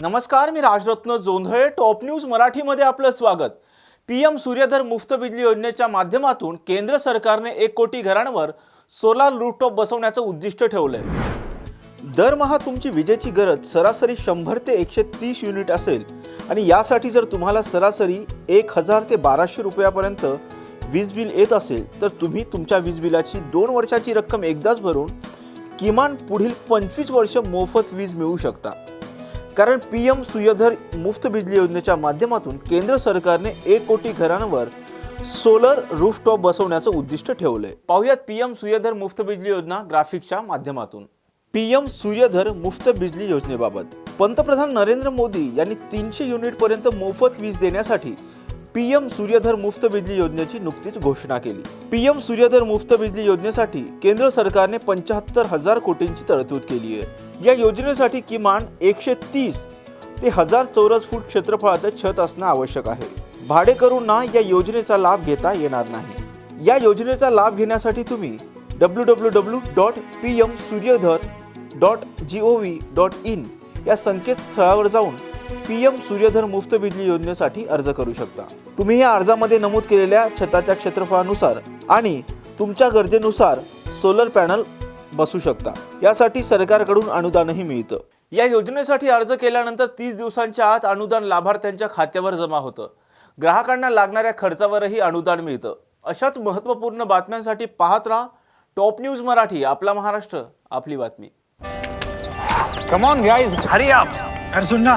नमस्कार मी Rajratna Jondhale. Top news मराठीमध्ये आपलं स्वागत. पी एम सूर्यधर मुफ्त बिजली योजनेच्या माध्यमातून केंद्र सरकारने एक कोटी घरांवर सोलार रूफटॉप बसवण्याचं उद्दिष्ट ठेवलंय. दरमहा तुमची विजेची गरज सरासरी शंभर ते एकशे तीस युनिट असेल आणि यासाठी जर तुम्हाला सरासरी एक हजार ते बाराशे रुपयापर्यंत वीज बिल येत असेल तर तुम्ही तुमच्या वीज बिलाची दोन वर्षाची रक्कम एकदाच भरून किमान पुढील पंचवीस वर्ष मोफत वीज मिळू शकता. कारण पी एम सूर्यधर मुफ्त बिजली योजनेच्या माध्यमातून केंद्र सरकारने एक कोटी घरांवर सोलर रूफटॉप बसवण्याचं उद्दिष्ट ठेवलंय. पाहुयात पी एम सूर्यधर मुफ्त बिजली योजना ग्राफिक्सच्या माध्यमातून. पी एम सूर्यधर मुफ्त बिजली योजनेबाबत पंतप्रधान नरेंद्र मोदी यांनी तीनशे युनिटपर्यंत मोफत वीज देण्यासाठी पी एम सूर्यधर मुफ्त बिजली योजनेची नुकतीच घोषणा केली. पीएम सूर्यधर मुफ्त बिजली योजनेसाठी केंद्र सरकारने पंच्याहत्तर हजार कोटींची तरतूद केली आहे. या योजनेसाठी किमान एकशे तीस ते हजार चौरस फूट क्षेत्रफळाचं छत असणं आवश्यक आहे. भाडेकरूंना या योजनेचा लाभ घेता येणार नाही. या योजनेचा लाभ घेण्यासाठी तुम्ही W W W dot P M Suryaghar dot G O V dot in या संकेतस्थळावर जाऊन पी एम सूर्यधर मुफ्त बिजली योजनेसाठी अर्ज करू शकता. तुम्ही या अर्जामध्ये नमूद केलेल्या छताच्या क्षेत्रफळानुसार आणि तुमच्या गरजेनुसार सोलर पॅनल बसू शकता. यासाठी सरकारकडून अनुदानही मिळतं. या योजनेसाठी अर्ज केल्यानंतर तीस दिवसांच्या आत अनुदान लाभार्थ्यांच्या खात्यावर जमा होतं. ग्राहकांना लागणाऱ्या खर्चावरही अनुदान मिळतं. अशाच महत्त्वपूर्ण बातम्यांसाठी पाहत राहा टॉप न्यूज मराठी आपला महाराष्ट्र आपली बातमी. Come on guys hurry up अरे सुन ना